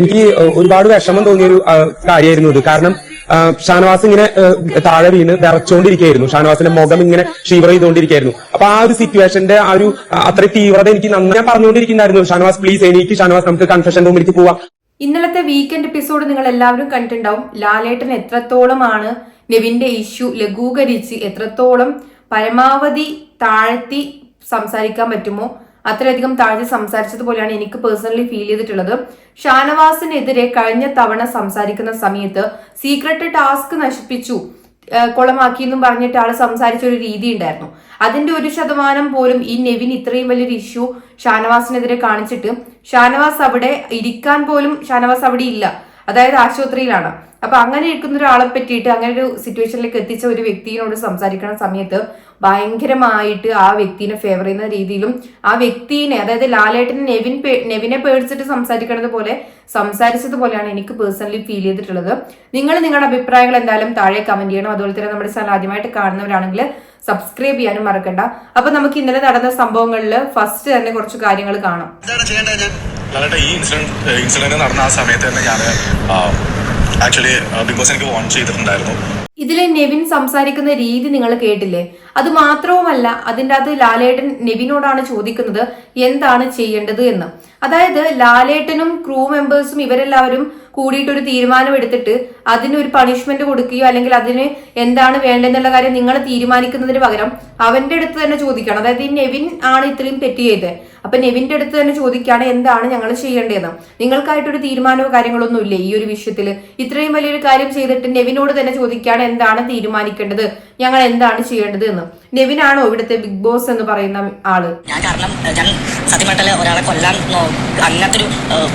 എനിക്ക് ഒരുപാട് വിഷമം തോന്നിയ ഒരു കാര്യമായിരുന്നു ഇത്. കാരണം ഷാനവാസ് ഇങ്ങനെ താഴെ വീണ് വിറച്ചുകൊണ്ടിരിക്കുകയായിരുന്നു ഷാനവാസിന്റെ മുഖം ഇങ്ങനെ ഷീവർ ചെയ്തുകൊണ്ടിരിക്കുകയായിരുന്നു അപ്പൊ ആ ഒരു സിറ്റുവേഷന്റെ ആ ഒരു അത്ര തീവ്രത എനിക്ക് നന്നായി പറഞ്ഞുകൊണ്ടിരിക്കുന്നുണ്ടായിരുന്നു. ഷാനവാസ് പ്ലീസ് എനിക്ക് ഷാനവാസ് നമുക്ക് കൺഫെഷൻ റൂമിലേക്ക് പോവാം. ഇന്നലത്തെ വീക്കെൻഡ് എപ്പിസോഡ് നിങ്ങൾ എല്ലാവരും കണ്ടിട്ടുണ്ടാവും. ലാലേട്ടൻ എത്രത്തോളമാണ് നെവിന്റെ ഇഷ്യൂ ലഘൂകരിച്ച് എത്രത്തോളം പരമാവധി താഴ്ത്തി സംസാരിക്കാൻ പറ്റുമോ? അത്രയധികം താഴ്ത്തി സംസാരിച്ചതുപോലെയാണ് എനിക്ക് പേഴ്സണലി ഫീൽ ചെയ്തിട്ടുള്ളത്. ഷാനവാസിനെതിരെ കഴിഞ്ഞ തവണ സംസാരിക്കുന്ന സമയത്ത് സീക്രട്ട് ടാസ്ക് നശിപ്പിച്ചു കുളമാക്കി എന്നും പറഞ്ഞിട്ട് ആൾ സംസാരിച്ച ഒരു രീതി ഉണ്ടായിരുന്നു. അതിന്റെ ഒരു ശതമാനം പോലും ഈ നെവിൻ ഇത്രയും വലിയൊരു ഇഷ്യൂ ഷാനവാസിനെതിരെ കാണിച്ചിട്ട് ഷാനവാസ് അവിടെ ഇരിക്കാൻ പോലും ഷാനവാസ് അവിടെ ഇല്ല. അതായത് ആശുപത്രിയിലാണ്. അപ്പൊ അങ്ങനെ ഇരിക്കുന്ന ഒരാളെ പറ്റിയിട്ട് അങ്ങനെ ഒരു സിറ്റുവേഷനിലേക്ക് എത്തിച്ച ഒരു വ്യക്തിയോട് സംസാരിക്കുന്ന സമയത്ത് ഭയങ്കരമായിട്ട് ആ വ്യക്തിനെ ഫേവർ ചെയ്യുന്ന രീതിയിലും ആ വ്യക്തിനെ അതായത് ലാലേട്ടൻ നെവിൻ നെവിനെ പേടിച്ചിട്ട് സംസാരിക്കുന്നത് പോലെ സംസാരിച്ചതുപോലെയാണ് എനിക്ക് പേഴ്സണലി ഫീൽ ചെയ്തിട്ടുള്ളത്. നിങ്ങൾ നിങ്ങളുടെ അഭിപ്രായങ്ങൾ എന്തായാലും താഴെ കമന്റ് ചെയ്യണം. അതുപോലെ തന്നെ നമ്മുടെ ചാനൽ ആദ്യമായിട്ട് കാണുന്നവരാണെങ്കിൽ സബ്സ്ക്രൈബ് ചെയ്യാനും മറക്കണ്ട. അപ്പൊ നമുക്ക് ഇന്നലെ നടന്ന സംഭവങ്ങളിൽ ഫസ്റ്റ് തന്നെ കുറച്ച് കാര്യങ്ങൾ കാണാം. ഈ ഇൻസിഡന്റ് നടന്ന ആ സമയത്ത് തന്നെ ഞാൻ ആക്ച്വലി ബിഗ് ബോസ് എനിക്ക് വോൺ ചെയ്തിട്ടുണ്ടായിരുന്നു. ഇതിലെ നെവിൻ സംസാരിക്കുന്ന രീതി നിങ്ങൾ കേട്ടില്ലേ? അത് മാത്രവുമല്ല അതിന്റെ അത് ലാലേട്ടൻ നെവിനോടാണ് ചോദിക്കുന്നത് എന്താണ് ചെയ്യേണ്ടത് എന്ന്. അതായത് ലാലേട്ടനും ക്രൂ മെമ്പേഴ്സും ഇവരെല്ലാവരും കൂടിയിട്ട് ഒരു തീരുമാനം എടുത്തിട്ട് അതിന് ഒരു പണിഷ്മെന്റ് കൊടുക്കുകയോ അല്ലെങ്കിൽ അതിന് എന്താണ് വേണ്ടതെന്നുള്ള കാര്യം നിങ്ങൾ തീരുമാനിക്കുന്നതിന് പകരം അവന്റെ അടുത്ത് തന്നെ ചോദിക്കണം. അതായത് ഈ നെവിൻ ആണ് ഇത്രയും തെറ്റ് ചെയ്തത്. അപ്പൊ നെവിന്റെ അടുത്ത് തന്നെ ചോദിക്കുകയാണ് എന്താണ് ഞങ്ങൾ ചെയ്യേണ്ടതെന്ന്. നിങ്ങൾക്കായിട്ടൊരു തീരുമാനമോ കാര്യങ്ങളൊന്നും ഇല്ലേ ഈ ഒരു വിഷയത്തിൽ ഇത്രയും വലിയൊരു കാര്യം ചെയ്തിട്ട് നെവിനോട് തന്നെ ചോദിക്കുകയാണ് എന്താണ് തീരുമാനിക്കേണ്ടത്? ഞങ്ങൾ എന്താണ് ചെയ്യേണ്ടത് എന്ന് നെവിനാണോ ഇവിടുത്തെ ബിഗ് ബോസ് എന്ന് പറയുന്ന ആൾ? ഞാൻ കാരണം ഞാൻ സത്യം പറഞ്ഞാൽ ഒരാളെ കൊല്ലാൻ അങ്ങനത്തെ ഒരു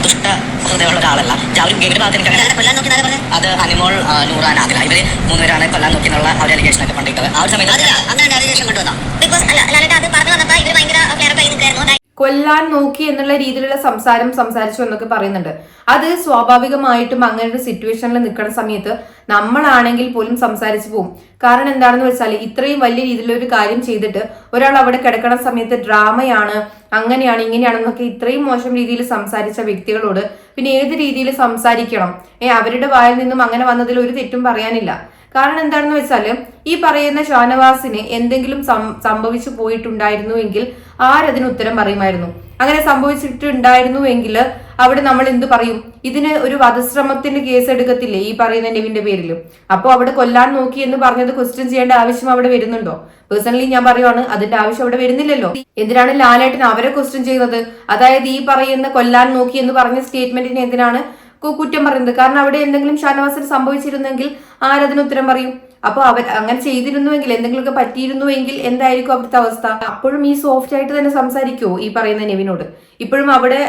ദുഷ്ട ഹൃദയമുള്ള ഒരാളല്ല. ഞാൻ ഒരു ഗെയിമിന്റെ ഭാഗത്ത് എനിക്ക് കൊല്ലാൻ നോക്കി പറഞ്ഞത് അത് അനിമോൾ നൂറാൻ ആദില. ഇവർ മൂന്നുപേരാണ് കൊല്ലാൻ നോക്കി എന്നുള്ള ഒരു അലിഗേഷൻ ഒക്കെ പണ്ടിട്ടത്. ആ ഒരു സമയത്ത് അങ്ങനെ അലിഗേഷൻ കൊണ്ടുവന്ന? ബിഗ് ബോസ് അല്ല അല്ലാണ്ട് അത് പറഞ്ഞു വന്നപ്പോ ഇവർ ഭയങ്കര ക്ലിയർ ആയി നിൽക്കായിരുന്നു കൊല്ലാൻ നോക്കി എന്നുള്ള രീതിയിലുള്ള സംസാരം സംസാരിച്ചു എന്നൊക്കെ പറയുന്നുണ്ട്. അത് സ്വാഭാവികമായിട്ടും അങ്ങനെ ഒരു സിറ്റുവേഷനിൽ നിൽക്കുന്ന സമയത്ത് നമ്മളാണെങ്കിൽ പോലും സംസാരിച്ചു പോകും കാരണം എന്താണെന്ന് വെച്ചാൽ ഇത്രയും വലിയ രീതിയിലുള്ള ഒരു കാര്യം ചെയ്തിട്ട് ഒരാൾ അവിടെ കിടക്കണ സമയത്ത് ഡ്രാമയാണ് അങ്ങനെയാണ് ഇങ്ങനെയാണെന്നൊക്കെ ഇത്രയും മോശം രീതിയിൽ സംസാരിച്ച വ്യക്തികളോട് പിന്നെ ഏത് രീതിയിൽ സംസാരിക്കണം? ഏ അവരുടെ വായിൽ നിന്നും അങ്ങനെ വന്നതിൽ ഒരു തെറ്റും പറയാനില്ല. കാരണം എന്താണെന്ന് വെച്ചാൽ ഈ പറയുന്ന ഷാനവാസിന് എന്തെങ്കിലും സംഭവിച്ചു പോയിട്ടുണ്ടായിരുന്നുവെങ്കിൽ ആരതിന് ഉത്തരം പറയുമായിരുന്നു. അങ്ങനെ സംഭവിച്ചിട്ടുണ്ടായിരുന്നു എങ്കിൽ അവിടെ നമ്മൾ എന്ത് പറയും? ഇതിന് ഒരു വധശ്രമത്തിന്റെ കേസ് എടുക്കത്തില്ലേ ഈ പറയുന്ന നെവിന്റെ പേരിൽ? അപ്പോൾ അവിടെ കൊല്ലാൻ നോക്കി എന്ന് പറഞ്ഞത് ക്വസ്റ്റ്യൻ ചെയ്യേണ്ട ആവശ്യം അവിടെ വരുന്നുണ്ടോ? പേഴ്സണലി ഞാൻ പറയുവാണ് അതിന്റെ ആവശ്യം അവിടെ വരുന്നില്ലല്ലോ. എന്തിനാണ് ലാലേട്ടൻ അവരെ ക്വസ്റ്റ്യൻ ചെയ്യുന്നത്? അതായത് ഈ പറയുന്ന കൊല്ലാൻ നോക്കി എന്ന് പറഞ്ഞ സ്റ്റേറ്റ്മെന്റിന് എന്തിനാണ് കുറ്റം പറയുന്നത്. കാരണം അവിടെ എന്തെങ്കിലും ഷാനവാസിന് സംഭവിച്ചിരുന്നെങ്കിൽ ആരതിന് ഉത്തരം പറയും? അപ്പോൾ അവർ അങ്ങനെ ചെയ്തിരുന്നുവെങ്കിൽ എന്തെങ്കിലുമൊക്കെ പറ്റിയിരുന്നുവെങ്കിൽ എന്തായിരിക്കും അവിടുത്തെ അവസ്ഥ? അപ്പോഴും ഈ സോഫ്റ്റ് ആയിട്ട് തന്നെ സംസാരിക്കുമോ ഈ പറയുന്ന നെവിനോട്? ഇപ്പോഴും അവിടെ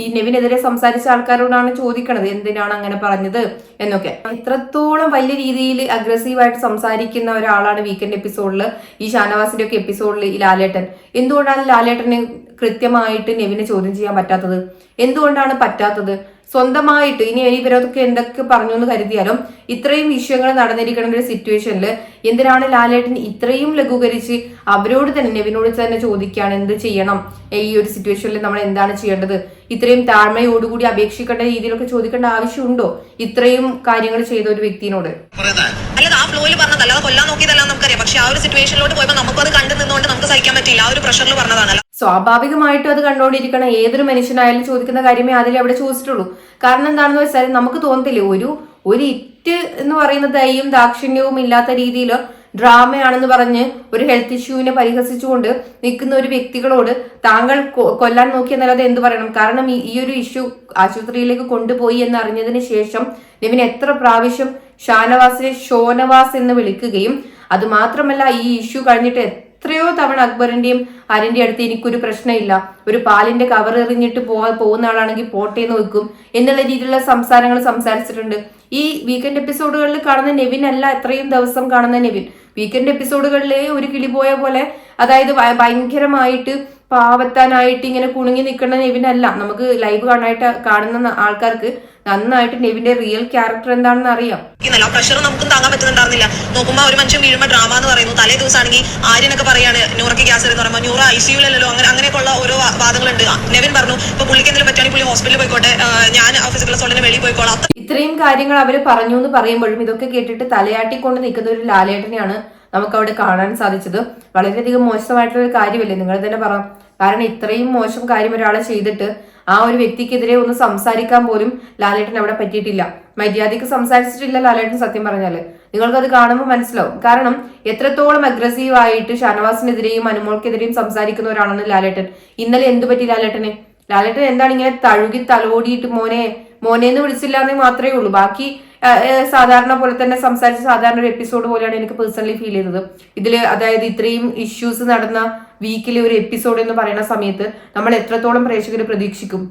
ഈ നെവിനെതിരെ സംസാരിച്ച ആൾക്കാരോടാണ് ചോദിക്കണത്. എന്തിനാണ് അങ്ങനെ പറഞ്ഞത് എന്നൊക്കെ. എത്രത്തോളം വലിയ രീതിയിൽ അഗ്രസീവായിട്ട് സംസാരിക്കുന്ന ഒരാളാണ് വീക്കെൻഡ് എപ്പിസോഡിൽ ഈ ഷാനവാസിന്റെ ഒക്കെ എപ്പിസോഡിൽ ഈ ലാലേട്ടൻ. എന്തുകൊണ്ടാണ് ലാലേട്ടനെ കൃത്യമായിട്ട് നെവിനെ ചോദ്യം ചെയ്യാൻ പറ്റാത്തത്? എന്തുകൊണ്ടാണ് പറ്റാത്തത്? സ്വന്തമായിട്ട് ഇനി ഇവരൊക്കെ എന്തൊക്കെ പറഞ്ഞു എന്ന് കരുതിയാലും ഇത്രയും വിഷയങ്ങൾ നടന്നിരിക്കുന്ന ഒരു സിറ്റുവേഷനിൽ എന്തിനാണ് ലാലേട്ടൻ ഇത്രയും ലഘൂകരിച്ച് അവരോട് തന്നെ നെവിനോട് തന്നെ ചോദിക്കുകയാണ് എന്ത് ചെയ്യണം? ഈ ഒരു സിറ്റുവേഷനിൽ നമ്മൾ എന്താണ് ചെയ്യേണ്ടത്? ഇത്രയും താഴ്മയോടുകൂടി അപേക്ഷിക്കേണ്ട രീതിയിലൊക്കെ ചോദിക്കേണ്ട ആവശ്യമുണ്ടോ? ഇത്രയും കാര്യങ്ങൾ ചെയ്ത ഒരു വ്യക്തിനോട്? അല്ലാതെ ആ ഫ്ലോയിൽ പറഞ്ഞതല്ല കൊല്ലാൻ നോക്കിയതല്ല നമുക്കറിയാം. പക്ഷെ ആ ഒരു സിറ്റുവേഷനിലോട്ട് പോയപ്പോൾ അത് കണ്ടു നിന്നുകൊണ്ട് നമുക്ക് സഹിക്കാൻ പറ്റില്ല ആ ഒരു പ്രഷറിൽ പറഞ്ഞതാണ്. സ്വാഭാവികമായിട്ടും അത് കണ്ടുകൊണ്ടിരിക്കണം ഏതൊരു മനുഷ്യനായാലും ചോദിക്കുന്ന കാര്യമേ അതിൽ അവിടെ ചോദിച്ചിട്ടുള്ളൂ. കാരണം എന്താണെന്ന് വെച്ചാൽ നമുക്ക് തോന്നത്തില്ലേ ഒരു ഒരു ഇറ്റ് എന്ന് പറയുന്ന ദയും ദാക്ഷിണ്യവും ഇല്ലാത്ത രീതിയിൽ ഡ്രാമയാണെന്ന് പറഞ്ഞ് ഒരു ഹെൽത്ത് ഇഷ്യൂവിനെ പരിഹസിച്ചുകൊണ്ട് നിൽക്കുന്ന ഒരു വ്യക്തികളോട് താങ്കൾ കൊല്ലാൻ നോക്കിയെന്നല്ലാതെ എന്ത് പറയണം? കാരണം ഈ- ഒരു ഇഷ്യൂ ആശുപത്രിയിലേക്ക് കൊണ്ടുപോയി എന്ന് അറിഞ്ഞതിന് ശേഷം നിവിൻ എത്ര പ്രാവശ്യം ഷാനവാസിനെ ഷോനവാസ് എന്ന് വിളിക്കുകയും അതുമാത്രമല്ല ഈ ഇഷ്യൂ കഴിഞ്ഞിട്ട് എത്രയോ തവണ അക്ബറിന്റെയും അരിന്റെ അടുത്ത് എനിക്കൊരു പ്രശ്നമില്ല. ഒരു പാലിന്റെ കവർ എറിഞ്ഞിട്ട് പോവാ പോകുന്ന ആളാണെങ്കിൽ പോട്ടെ എന്ന് വെക്കും. എന്നുള്ള രീതിയിലുള്ള സംസാരങ്ങൾ സംസാരിച്ചിട്ടുണ്ട്. ഈ വീക്കെൻഡ് എപ്പിസോഡുകളിൽ കാണുന്ന നെവിൻ അല്ല എത്രയും ദിവസം കാണുന്ന നെവിൻ. വീക്കെൻഡ് എപ്പിസോഡുകളിലെ ഒരു കിളി പോയ പോലെ അതായത് ഭയങ്കരമായിട്ട് പാവത്താനായിട്ട് ഇങ്ങനെ കുണുങ്ങി നിൽക്കുന്ന നെവിനല്ല. നമുക്ക് ലൈവ് കാണാനായിട്ട് കാണുന്ന ആൾക്കാർക്ക് നന്നായിട്ട് നെവിന്റെ റിയൽ ക്യാരക്ടർ എന്താണെന്ന് അറിയാം. പ്രഷർ നമുക്കും താങ്ങാൻ പറ്റുന്നുണ്ടായിരുന്നില്ല. നോക്കുമ്പോൾ ഒരു മനുഷ്യൻ വീഴുമ്പോൾ ഡ്രാമ എന്ന് പറയുന്നു. തലേ ദിവസമാണെങ്കിൽ ആര്യനൊക്കെ പറയാണ് ന്യൂറയ്ക്ക് ഗ്യാസ് എന്ന് പറയുമ്പോൾ ന്യൂറ ഐ സിയുലല്ലോ അങ്ങനെ അങ്ങനെയൊക്കെയുള്ള ഓരോ വാദങ്ങളുണ്ട്. നെവിൻ പറഞ്ഞു ഇപ്പൊ പുള്ളിക്ക് എന്തെങ്കിലും പറ്റുകയാണെങ്കിൽ പുള്ളി ഹോസ്പിറ്റലിൽ പോയിക്കോട്ടെ. ഞാൻ ഫിസിക്കൽ സോളിന് വെളിയിൽ പോയിക്കോളാം. ഇത്രയും കാര്യങ്ങൾ അവർ പറഞ്ഞു എന്ന് പറയുമ്പോഴും ഇതൊക്കെ കേട്ടിട്ട് തലയാട്ടിക്കൊണ്ട് നിൽക്കുന്ന ഒരു ലാലേട്ടനെയാണ് നമുക്ക് അവിടെ കാണാൻ സാധിച്ചത്. വളരെയധികം മോശമായിട്ടുള്ള ഒരു കാര്യമല്ലേ? നിങ്ങൾ തന്നെ പറ. കാരണം ഇത്രയും മോശം കാര്യം ഒരാളെ ചെയ്തിട്ട് ആ ഒരു വ്യക്തിക്കെതിരെ ഒന്ന് സംസാരിക്കാൻ പോലും ലാലേട്ടൻ അവിടെ പറ്റിയിട്ടില്ല. മര്യാദയ്ക്ക് സംസാരിച്ചിട്ടില്ല ലാലേട്ടൻ സത്യം പറഞ്ഞാൽ. നിങ്ങൾക്കത് കാണുമ്പോൾ മനസ്സിലാവും. കാരണം എത്രത്തോളം അഗ്രസീവ് ആയിട്ട് ഷാനവാസിനെതിരെയും അനുമോൾക്കെതിരെയും സംസാരിക്കുന്ന ഒരാളാണ് ലാലേട്ടൻ. ഇന്നലെ എന്തു പറ്റി ലാലേട്ടനെ? ലാലേട്ടൻ എന്താണ് ഇങ്ങനെ തഴുകി തലോടിയിട്ട് മോനെ മോനെ എന്ന് വിളിച്ചില്ല എന്നേ മാത്രമേ ഉള്ളൂ. ബാക്കി സാധാരണ പോലെ തന്നെ സംസാരിച്ച സാധാരണ ഒരു എപ്പിസോഡ് പോലെയാണ് എനിക്ക് പേഴ്സണലി ഫീൽ ചെയ്തത്. ഇതിൽ അതായത് ഇത്രയും ഇഷ്യൂസ് നടന്ന വീക്കിലെ ഒരു എപ്പിസോഡ് എന്ന് പറയുന്ന സമയത്ത് നമ്മൾ എത്രത്തോളം പ്രേക്ഷകർ പ്രതീക്ഷിക്കും?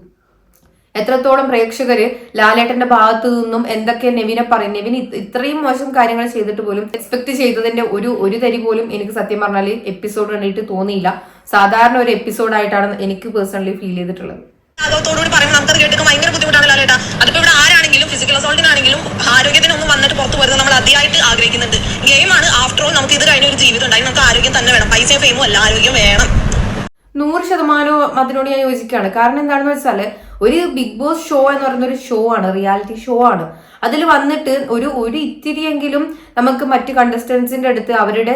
എത്രത്തോളം പ്രേക്ഷകര് ലാലേട്ടന്റെ ഭാഗത്തു നിന്നും എന്തൊക്കെ നെവിനെ പറയും? നെവിൻ ഇത്രയും മോശം കാര്യങ്ങൾ ചെയ്തിട്ട് പോലും എക്സ്പെക്ട് ചെയ്തതിന്റെ ഒരു ഒരു തരി പോലും എനിക്ക് സത്യം പറഞ്ഞാൽ എപ്പിസോഡ് കണ്ടിട്ട് തോന്നിയില്ല. സാധാരണ ഒരു എപ്പിസോഡായിട്ടാണ് എനിക്ക് പേഴ്സണലി ഫീൽ ചെയ്തിട്ടുള്ളത്. ആഗോത്തോടുകൂടി പറയുമ്പോൾ നമുക്കത് കേട്ടിട്ട് ഭയങ്കര ബുദ്ധിമുട്ടാണ് ലാലേട്ടാ അതിപ്പോ ഇവിടെ ആരാണെങ്കിലും ഫിസിക്കൽ അസോൾട്ടിനാണെങ്കിലും ആരോഗ്യത്തിനൊന്നും വന്നിട്ട് പുറത്തു വരുന്നത് നമ്മൾ അതിയായിട്ട് ആഗ്രഹിക്കുന്നുണ്ട്. ഗെയിമാണ് ആഫ്റ്റർ ഓൾ നമുക്ക് ഇത് കഴിഞ്ഞ ഒരു ജീവിതം ഉണ്ടായി. നമുക്ക് ആരോഗ്യം തന്നെ വേണം. പൈസയും ഫെയിമും അല്ല. ആരോഗ്യം വേണം. നൂറ് ശതമാനവും അതിനോട് ഞാൻ യോജിക്കുകയാണ്. കാരണം എന്താണെന്ന് വെച്ചാൽ ഒരു ബിഗ് ബോസ് ഷോ എന്ന് പറയുന്ന ഒരു ഷോ ആണ്. റിയാലിറ്റി ഷോ ആണ്. അതിൽ വന്നിട്ട് ഒരു ഒരു ഇത്തിരിയെങ്കിലും നമുക്ക് മറ്റു കണ്ടസ്റ്റൻസിന്റെ അടുത്ത് അവരുടെ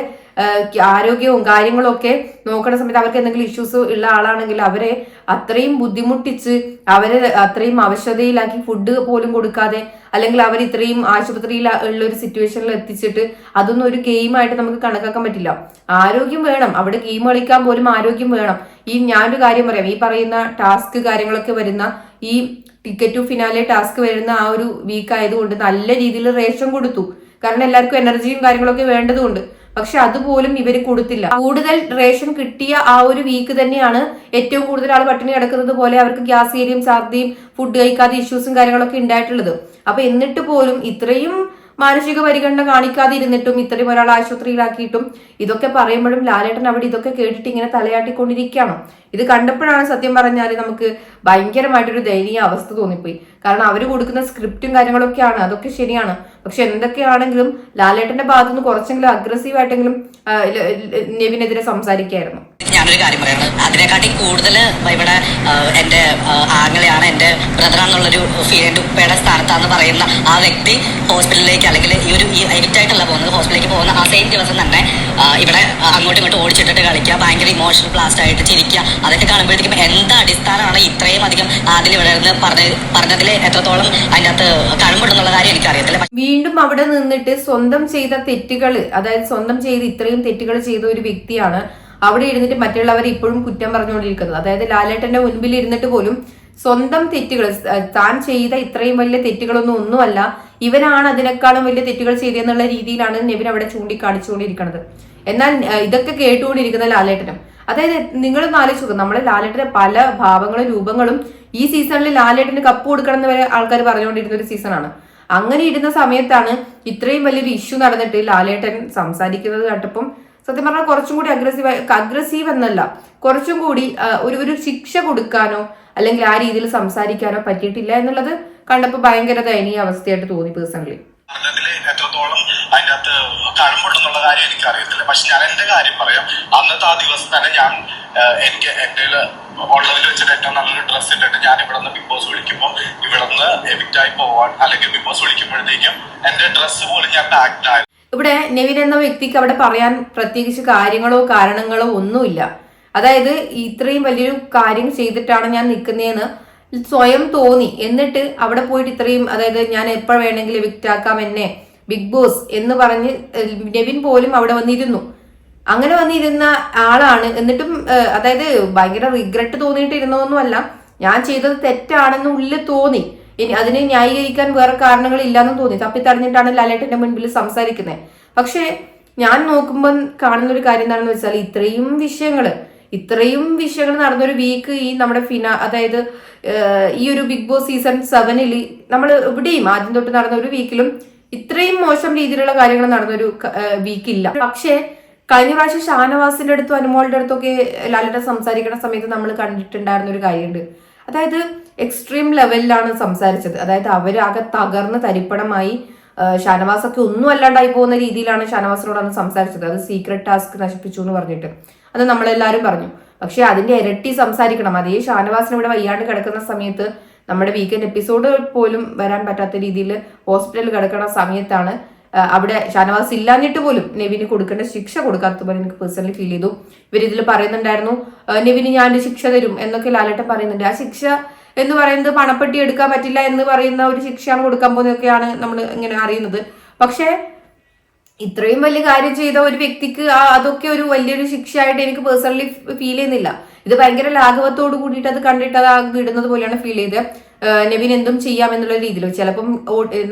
ആരോഗ്യവും കാര്യങ്ങളും ഒക്കെ നോക്കുന്ന സമയത്ത് അവർക്ക് എന്തെങ്കിലും ഇഷ്യൂസ് ഉള്ള ആളാണെങ്കിൽ അവരെ അത്രയും ബുദ്ധിമുട്ടിച്ച് അവരെ അത്രയും അവശതയിലാക്കി ഫുഡ് പോലും കൊടുക്കാതെ അല്ലെങ്കിൽ അവർ ഇത്രയും ആശുപത്രിയിൽ ഉള്ള ഒരു സിറ്റുവേഷനിൽ എത്തിച്ചിട്ട് അതൊന്നും ഒരു ഗെയിമായിട്ട് നമുക്ക് കണക്കാക്കാൻ പറ്റില്ല. ആരോഗ്യം വേണം. അവിടെ ഗെയിം കളിക്കാൻ പോലും ആരോഗ്യം വേണം. ഈ ഞാനൊരു കാര്യം പറയാം. ഈ പറയുന്ന ടാസ്ക് കാര്യങ്ങളൊക്കെ വരുന്ന ഈ ടിക്കറ്റ് ടു ഫിനാലെ ടാസ്ക് വരുന്ന ആ ഒരു വീക്ക് ആയതുകൊണ്ട് നല്ല രീതിയിൽ റേഷൻ കൊടുത്തു. കാരണം എല്ലാവർക്കും എനർജിയും കാര്യങ്ങളൊക്കെ വേണ്ടതുകൊണ്ട്. പക്ഷെ അതുപോലും ഇവർ കൊടുത്തില്ല. കൂടുതൽ റേഷൻ കിട്ടിയ ആ ഒരു വീക്ക് തന്നെയാണ് ഏറ്റവും കൂടുതൽ ആൾ പട്ടിണി കിടക്കുന്നത് പോലെ അവർക്ക് ഗ്യാസ് ഏരിയയും ഛർദിയും ഫുഡ് കഴിക്കാതെ ഇഷ്യൂസും കാര്യങ്ങളൊക്കെ ഉണ്ടായിട്ടുള്ളത്. അപ്പൊ എന്നിട്ട് പോലും ഇത്രയും മാനസിക പരിഗണന കാണിക്കാതെ ഇരുന്നിട്ടും ഇത്രയും ഒരാൾ ആശുപത്രിയിലാക്കിയിട്ടും ഇതൊക്കെ പറയുമ്പോഴും ലാലേട്ടൻ അവിടെ ഇതൊക്കെ കേട്ടിട്ട് ഇങ്ങനെ തലയാട്ടിക്കൊണ്ടിരിക്കുകയാണ്. ഇത് കണ്ടപ്പോഴാണ് സത്യം പറഞ്ഞാൽ നമുക്ക് ഭയങ്കരമായിട്ടൊരു ദയനീയ അവസ്ഥ തോന്നിപ്പോയി. കാരണം അവർ കൊടുക്കുന്ന സ്ക്രിപ്റ്റും കാര്യങ്ങളൊക്കെയാണ് അതൊക്കെ ശരിയാണ്. പക്ഷെ എന്തൊക്കെയാണെങ്കിലും ലാലേട്ടന്റെ ഭാഗത്തു നിന്ന് കുറച്ചെങ്കിലും അഗ്രസീവ് ആയിട്ടെങ്കിലും ആ, ല- ല- നെവിനെതിരെ സംസാരിക്കായിരുന്നു. ഞാനൊരു കാര്യം പറയുന്നത് അതിനെക്കാട്ടി കൂടുതൽ ഇവിടെ എന്റെ ആങ്ങളെയാണ് ബ്രദറാണെന്നുള്ളൊരു ഫീൽ എന്റെ ഉപ്പയുടെ സ്ഥാനത്താന്ന് പറയുന്ന ആ വ്യക്തി ഹോസ്പിറ്റലിലേക്ക് അല്ലെങ്കിൽ ഈ ഒരു ഈ എവിക്റ്റ് ആയിട്ടല്ല പോകുന്നത് ഹോസ്പിറ്റലിലേക്ക് പോകുന്ന ആ സെയിം ദിവസം തന്നെ ഇവിടെ അങ്ങോട്ടും ഇങ്ങോട്ടും ഓടിച്ചിട്ടിട്ട് കളിക്കുക ഭയങ്കര ഇമോഷണൽ ബ്ലാസ്റ്റ് ആയിട്ട് ചിരിക്കുക അതൊക്കെ കാണുമ്പോഴത്തേക്കും എന്ത് അടിസ്ഥാനമാണ് ഇത്രയും അധികം ആദ്യം ഇവിടെ നിന്ന് പറഞ്ഞ പറഞ്ഞതിൽ എത്രത്തോളം അതിന്റെ അകത്ത് കഴമ്പുണ്ടെന്നുള്ള കാര്യം എനിക്കറിയത്തില്ല. വീണ്ടും അവിടെ നിന്നിട്ട് സ്വന്തം ചെയ്ത തെറ്റുകൾ അതായത് സ്വന്തം ചെയ്ത് ഇത്രയും തെറ്റുകൾ ചെയ്ത ഒരു വ്യക്തിയാണ് അവിടെ ഇരുന്നിട്ട് മറ്റുള്ളവർ ഇപ്പോഴും കുറ്റം പറഞ്ഞുകൊണ്ടിരിക്കുന്നത്. അതായത് ലാലേട്ടന്റെ മുൻപിൽ ഇരുന്നിട്ട് പോലും സ്വന്തം തെറ്റുകൾ താൻ ചെയ്ത ഇത്രയും വലിയ തെറ്റുകളൊന്നും ഒന്നുമല്ല ഇവനാണ് അതിനേക്കാളും വലിയ തെറ്റുകൾ ചെയ്തെന്നുള്ള രീതിയിലാണ് നെവിൻ അവിടെ ചൂണ്ടിക്കാണിച്ചുകൊണ്ടിരിക്കുന്നത്. എന്നാൽ ഇതൊക്കെ കേട്ടുകൊണ്ടിരിക്കുന്ന ലാലേട്ടനും. അതായത് നിങ്ങളൊന്ന് ആലോചിച്ച് നോക്കുക നമ്മുടെ ലാലേട്ടന്റെ പല ഭാവങ്ങളും രൂപങ്ങളും ഈ സീസണിൽ ലാലേട്ടന് കപ്പ് കൊടുക്കണം എന്ന് വരെ ആൾക്കാർ പറഞ്ഞുകൊണ്ടിരുന്ന ഒരു സീസണാണ്. അങ്ങനെ ഇരുന്ന സമയത്താണ് ഇത്രയും വലിയൊരു ഇഷ്യൂ നടന്നിട്ട് ലാലേട്ടൻ സംസാരിക്കുന്നത് കേട്ടപ്പം സത്യം പറഞ്ഞാൽ കുറച്ചും കൂടി അഗ്രസീവ് അഗ്രസീവ് എന്നല്ല. കുറച്ചും കൂടി ഒരു ഒരു ശിക്ഷ കൊടുക്കാനോ അല്ലെങ്കിൽ ആ രീതിയിൽ സംസാരിക്കാനോ പറ്റിയിട്ടില്ല എന്നുള്ളത് കണ്ടപ്പോൾ ഭയങ്കര ദയനീയ അവസ്ഥയായിട്ട് തോന്നി പേഴ്സണലി. എത്രത്തോളം അകത്ത് കഴമ്പുണ്ടെന്നുള്ള കാര്യം എനിക്ക് അറിയത്തില്ല പക്ഷെ ഞാൻ കാര്യം പറയാം. അന്നത്തെ ആ ദിവസം തന്നെ ഞാൻ എനിക്ക് എന്റെ ഉള്ളതിൽ വെച്ചിട്ട് ഏറ്റവും നല്ലൊരു ഡ്രസ് ഇട്ടിട്ട് ഞാൻ ഇവിടെ നിന്ന് ബിഗ് ബോസ് വിളിക്കുമ്പോൾ ഇവിടെ നിന്ന് എവിക്റ്റ് ആയി പോവാൻ അല്ലെങ്കിൽ ബിഗ് ബോസ് വിളിക്കുമ്പോഴത്തേക്കും എന്റെ ഡ്രസ്സ് പോലും ഞാൻ പാക്ഡ് ആയിരുന്നു. ഇവിടെ നെവിൻ എന്ന വ്യക്തിക്ക് അവിടെ പറയാൻ പ്രത്യേകിച്ച് കാര്യങ്ങളോ കാരണങ്ങളോ ഒന്നുമില്ല. അതായത് ഇത്രയും വലിയൊരു കാര്യം ചെയ്തിട്ടാണ് ഞാൻ നിൽക്കുന്നതെന്ന് സ്വയം തോന്നി. എന്നിട്ട് അവിടെ പോയിട്ട് ഇത്രയും അതായത് ഞാൻ എപ്പോൾ വേണമെങ്കിലും വിക്റ്റാക്കാം എന്നെ ബിഗ് ബോസ് എന്ന് പറഞ്ഞ് നെവിൻ പോലും അവിടെ വന്നിരുന്നു. അങ്ങനെ വന്നിരുന്ന ആളാണ്. എന്നിട്ടും അതായത് ഭയങ്കര റിഗ്രറ്റ് തോന്നിയിട്ടിരുന്നതൊന്നുമല്ല. ഞാൻ ചെയ്തത് തെറ്റാണെന്ന് ഉള്ളിൽ തോന്നി. ഇനി അതിനെ ന്യായീകരിക്കാൻ വേറെ കാരണങ്ങൾ ഇല്ലാന്നും തോന്നി. തപ്പിത്തടഞ്ഞിട്ടാണ് ലാലേട്ടന്റെ മുൻപിൽ സംസാരിക്കുന്നത് പക്ഷേ ഞാൻ നോക്കുമ്പോൾ കാണുന്ന ഒരു കാര്യം എന്താണെന്ന് വെച്ചാൽ ഇത്രയും വിഷയങ്ങൾ ഇത്രയും വിഷയങ്ങൾ നടന്നൊരു വീക്ക് ഈ നമ്മുടെ ഫിന അതായത് ഈ ഒരു ബിഗ് ബോസ് സീസൺ സെവനിൽ നമ്മൾ ഇവിടെയും ആദ്യം തൊട്ട് നടന്ന ഒരു വീക്കിലും ഇത്രയും മോശം രീതിയിലുള്ള കാര്യങ്ങൾ നടന്നൊരു വീക്കില്ല. പക്ഷേ കഴിഞ്ഞ പ്രാവശ്യം ഷാനവാസിന്റെ അടുത്തും അനുമോളുടെ അടുത്തൊക്കെ ലാലേട്ടൻ സംസാരിക്കുന്ന സമയത്ത് നമ്മൾ കണ്ടിട്ടുണ്ടായിരുന്ന ഒരു കാര്യമുണ്ട്. അതായത് എക്സ്ട്രീം ലെവലിലാണ് സംസാരിച്ചത്. അതായത് അവരാകെ തകർന്ന് തരിപ്പണമായി ഷാനവാസ് ഷാനവാസൊക്കെ ഒന്നും അല്ലാണ്ടായി പോകുന്ന രീതിയിലാണ് ഷാനവാസിനോട് അന്ന് സംസാരിച്ചത്. അത് സീക്രട്ട് ടാസ്ക് നശിപ്പിച്ചു എന്ന് പറഞ്ഞിട്ട്. അത് നമ്മളെല്ലാവരും പറഞ്ഞു. പക്ഷെ അതിന്റെ ഇരട്ടി സംസാരിക്കണം. അതേ ഷാനവാസിന് ഇവിടെ വയ്യാണ്ട് കിടക്കുന്ന സമയത്ത് നമ്മുടെ വീക്കെൻഡ് എപ്പിസോഡ് പോലും വരാൻ പറ്റാത്ത രീതിയിൽ ഹോസ്പിറ്റലിൽ കിടക്കുന്ന സമയത്താണ് അവിടെ ഷാനവാസ് ഇല്ലാഞ്ഞിട്ട് പോലും നെവിന് കൊടുക്കേണ്ട ശിക്ഷ കൊടുക്കാത്ത പോലെ എനിക്ക് പേഴ്സണലി ഫീൽ ചെയ്തു. ഇവർ ഇതിൽ പറയുന്നുണ്ടായിരുന്നു നെവിന് ഞാൻ ശിക്ഷ തരും എന്നൊക്കെ ലാലേട്ടൻ പറയുന്നുണ്ട്. ആ ശിക്ഷ എന്ന് പറയുന്നത് പണപ്പെട്ടി എടുക്കാൻ പറ്റില്ല എന്ന് പറയുന്ന ഒരു ശിക്ഷയാണ് കൊടുക്കാൻ പോകുന്നതൊക്കെയാണ് നമ്മൾ ഇങ്ങനെ അറിയുന്നത്. പക്ഷേ ഇത്രയും വലിയ കാര്യം ചെയ്ത ഒരു വ്യക്തിക്ക് അതൊക്കെ ഒരു വലിയൊരു ശിക്ഷയായിട്ട് എനിക്ക് പേഴ്സണലി ഫീൽ ചെയ്യുന്നില്ല. ഇത് ഭയങ്കര ലാഘവത്തോട് കൂടിയിട്ട് അത് കണ്ടിട്ട് അത് ഇടുന്നത് പോലെയാണ് ഫീൽ ചെയ്തത്. ഏഹ് നെവിൻ എന്തും ചെയ്യാം എന്നുള്ള രീതിയിൽ. ചിലപ്പം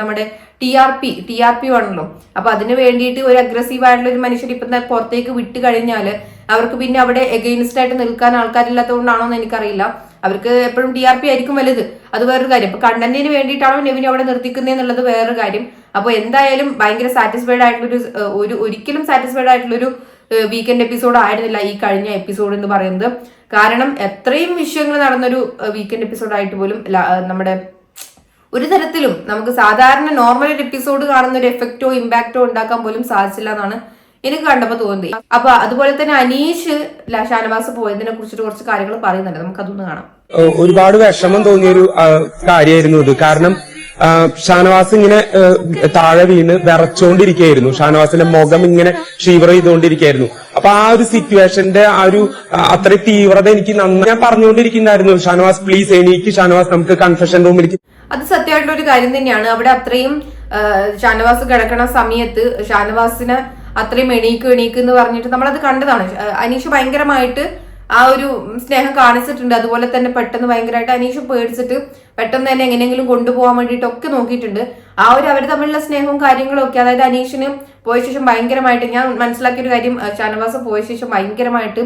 നമ്മുടെ T R P T R P ആണല്ലോ. അപ്പൊ അതിന് വേണ്ടിയിട്ട് ഒരു അഗ്രസീവ് ആയിട്ടുള്ള ഒരു മനുഷ്യർ ഇപ്പം പുറത്തേക്ക് വിട്ട് കഴിഞ്ഞാൽ അവർക്ക് പിന്നെ അവിടെ എഗെയിൻസ്റ്റ് ആയിട്ട് നിൽക്കാൻ ആൾക്കാരില്ലാത്തതുകൊണ്ടാണോ എന്ന് എനിക്കറിയില്ല. അവർക്ക് എപ്പോഴും ടി ആർ പി ആയിരിക്കും വലുത്. അത് വേറൊരു കാര്യം. ഇപ്പൊ കണ്ടന്റിന് വേണ്ടിയിട്ടാണോ നെവിനെ അവിടെ നിർത്തിക്കുന്നത് എന്നുള്ളത് വേറൊരു കാര്യം. അപ്പോൾ എന്തായാലും ഭയങ്കര സാറ്റിസ്ഫൈഡ് ആയിട്ടുള്ളൊരു ഒരു ഒരിക്കലും സാറ്റിസ്ഫൈഡ് ആയിട്ടുള്ള ഒരു വീക്കെൻഡ് എപ്പിസോഡ് ആയിരുന്നില്ല ഈ കഴിഞ്ഞ എപ്പിസോഡ് എന്ന് പറയുന്നത്. കാരണം എത്രയും വിഷയങ്ങൾ നടന്നൊരു വീക്കെൻഡ് എപ്പിസോഡ് ആയിട്ട് പോലും നമ്മുടെ ഒരു തരത്തിലും നമുക്ക് സാധാരണ നോർമൽ ഒരു എപ്പിസോഡ് കാണുന്ന ഒരു എഫക്റ്റോ ഇമ്പാക്റ്റോ ഉണ്ടാക്കാൻ പോലും സാധിച്ചില്ല എന്നാണ് എനിക്ക് കണ്ടപ്പോൾ തോന്നി. അപ്പൊ അതുപോലെ തന്നെ അനീഷ് ഷാനവാസ് പോയതിനെ കുറിച്ചിട്ട് കുറച്ച് കാര്യങ്ങൾ പറയുന്നുണ്ട്. നമുക്ക് അതൊന്ന് കാണാം ഒരുപാട് വിഷമം തോന്നിയൊരു കാര്യമായിരുന്നു ഇത്. കാരണം ഷാനവാസ് ഇങ്ങനെ താഴെ വീണ് വിറച്ചോണ്ടിരിക്കുകയായിരുന്നു ഷാനവാസിന്റെ മുഖം ഇങ്ങനെ ഷീവർ ചെയ്തുകൊണ്ടിരിക്കുകയായിരുന്നു അപ്പൊ ആ ഒരു സിറ്റുവേഷന്റെ ആ ഒരു അത്ര തീവ്രത എനിക്ക് നന്നായി ഞാൻ പറഞ്ഞുകൊണ്ടിരിക്കുന്നായിരുന്നു. ഷാനവാസ് പ്ലീസ് എനിക്ക് ഷാനവാസ്. നമുക്ക് കൺഫെഷൻ റൂമിലേക്ക് അത് സത്യമായിട്ടുള്ള ഒരു കാര്യം തന്നെയാണ്. അവിടെ അത്രയും ഷാനവാസ് കിടക്കണ സമയത്ത് ഷാനവാസിന് അത്രയും എണീക്ക് എണീക്ക് എന്ന് പറഞ്ഞിട്ട് നമ്മളത് കണ്ടതാണ്. അനീഷ് ഭയങ്കരമായിട്ട് ആ ഒരു സ്നേഹം കാണിച്ചിട്ടുണ്ട്. അതുപോലെ തന്നെ പെട്ടെന്ന് ഭയങ്കരമായിട്ട് അനീഷ് പേടിച്ചിട്ട് പെട്ടെന്ന് തന്നെ എങ്ങനെയെങ്കിലും കൊണ്ടുപോകാൻ വേണ്ടിയിട്ടൊക്കെ നോക്കിയിട്ടുണ്ട്. ആ ഒരു അവർ തമ്മിലുള്ള സ്നേഹവും കാര്യങ്ങളും ഒക്കെ അതായത് അനീഷിന് പോയ ശേഷം ഭയങ്കരമായിട്ട് ഞാൻ മനസ്സിലാക്കിയ ഒരു കാര്യം ഷാനവാസ് പോയ ശേഷം ഭയങ്കരമായിട്ട്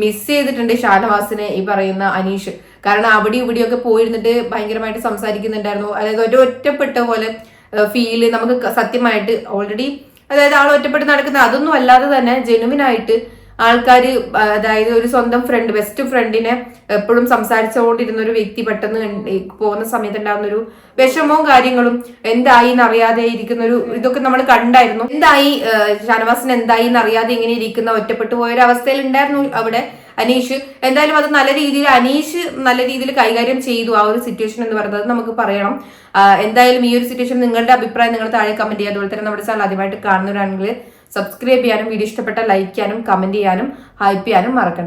മിസ് ചെയ്തിട്ടുണ്ട് ഷാനവാസിനെ ഈ പറയുന്ന അനീഷ്. കാരണം അവിടെ ഇവിടെയൊക്കെ പോയിരുന്നിട്ട് ഭയങ്കരമായിട്ട് സംസാരിക്കുന്നുണ്ടായിരുന്നു. അതായത് ഒരു ഒറ്റപ്പെട്ട പോലെ ഫീൽ നമുക്ക് സത്യമായിട്ട് ഓൾറെഡി അതായത് ആൾ ഒറ്റപ്പെട്ട് നടക്കുന്ന അതൊന്നും അല്ലാതെ തന്നെ ജെനുവിനായിട്ട് ആൾക്കാർ അതായത് ഒരു സ്വന്തം ഫ്രണ്ട് ബെസ്റ്റ് ഫ്രണ്ടിനെ എപ്പോഴും സംസാരിച്ചുകൊണ്ടിരുന്ന ഒരു വ്യക്തി പെട്ടെന്ന് പോകുന്ന സമയത്ത് ഉണ്ടാകുന്ന ഒരു വിഷമവും കാര്യങ്ങളും എന്തായി എന്നറിയാതെ ഇരിക്കുന്ന ഒരു ഇതൊക്കെ നമ്മൾ കണ്ടായിരുന്നു. എന്തായി ഷാനവാസിന് എന്തായി എന്നറിയാതെ ഇങ്ങനെ ഇരിക്കുന്ന ഒറ്റപ്പെട്ടു പോയ ഒരു അവസ്ഥയിൽ ഉണ്ടായിരുന്നു അവിടെ. അനീഷ്. എന്തായാലും അത് നല്ല രീതിയിൽ അനീഷ് നല്ല രീതിയിൽ കൈകാര്യം ചെയ്തു ആ ഒരു സിറ്റുവേഷൻ എന്ന് പറയുന്നത് നമുക്ക് പറയണം. എന്തായാലും ഈ ഒരു സിറ്റുവേഷൻ നിങ്ങളുടെ അഭിപ്രായം നിങ്ങൾ താഴെ കമന്റ് ചെയ്യുക. അതുപോലെ തന്നെ നമ്മുടെ ചാനൽ ആദ്യമായിട്ട് കാണുന്നവരാണെങ്കിൽ സബ്സ്ക്രൈബ് ചെയ്യാനും വീഡിയോ ഇഷ്ടപ്പെട്ട ലൈക്ക് ചെയ്യാനും കമന്റ് ചെയ്യാനും ഹൈപ്പ് ചെയ്യാനും മറക്കണ്ട.